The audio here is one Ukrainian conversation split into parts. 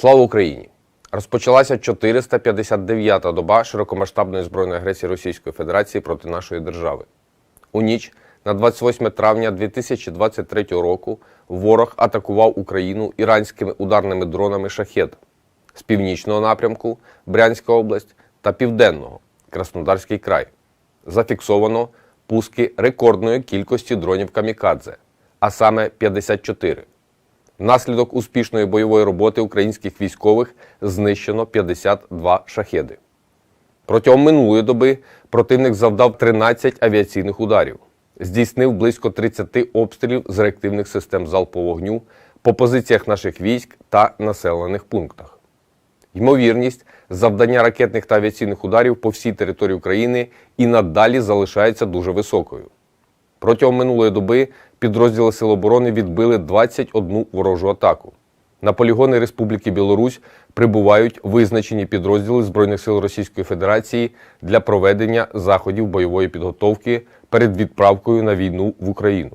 Слава Україні! Розпочалася 459-та доба широкомасштабної збройної агресії Російської Федерації проти нашої держави. У ніч на 28 травня 2023 року ворог атакував Україну іранськими ударними дронами шахет з північного напрямку Брянська область та південного Краснодарський край. Зафіксовано пуски рекордної кількості дронів камікадзе, а саме 54. Внаслідок успішної бойової роботи українських військових знищено 52 шахеди. Протягом минулої доби противник завдав 13 авіаційних ударів, здійснив близько 30 обстрілів з реактивних систем залпового вогню по позиціях наших військ та населених пунктах. Ймовірність завдання ракетних та авіаційних ударів по всій території України і надалі залишається дуже високою. Протягом минулої доби підрозділи Сил оборони відбили 21 ворожу атаку. На полігони Республіки Білорусь прибувають визначені підрозділи Збройних сил Російської Федерації для проведення заходів бойової підготовки перед відправкою на війну в Україну.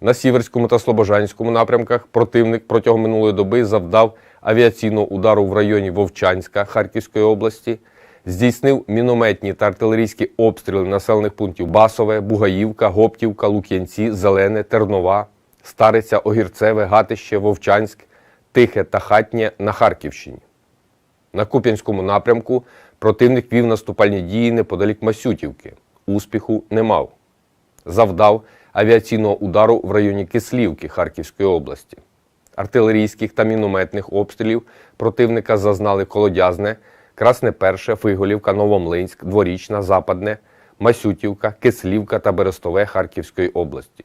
На Сіверському та Слобожанському напрямках противник протягом минулої доби завдав авіаційного удару в районі Вовчанська Харківської області, здійснив мінометні та артилерійські обстріли населених пунктів Басове, Бугаївка, Гоптівка, Лук'янці, Зелене, Тернова, Стариця, Огірцеве, Гатище, Вовчанськ, Тихе та Хатнє на Харківщині. На Куп'янському напрямку противник вів наступальні дії неподалік Масютівки. Успіху не мав. Завдав авіаційного удару в районі Кислівки Харківської області. Артилерійських та мінометних обстрілів противника зазнали Колодязне, Красне Перше, Фиголівка, Новомлинськ, Дворічна, Западне, Масютівка, Кислівка та Берестове Харківської області.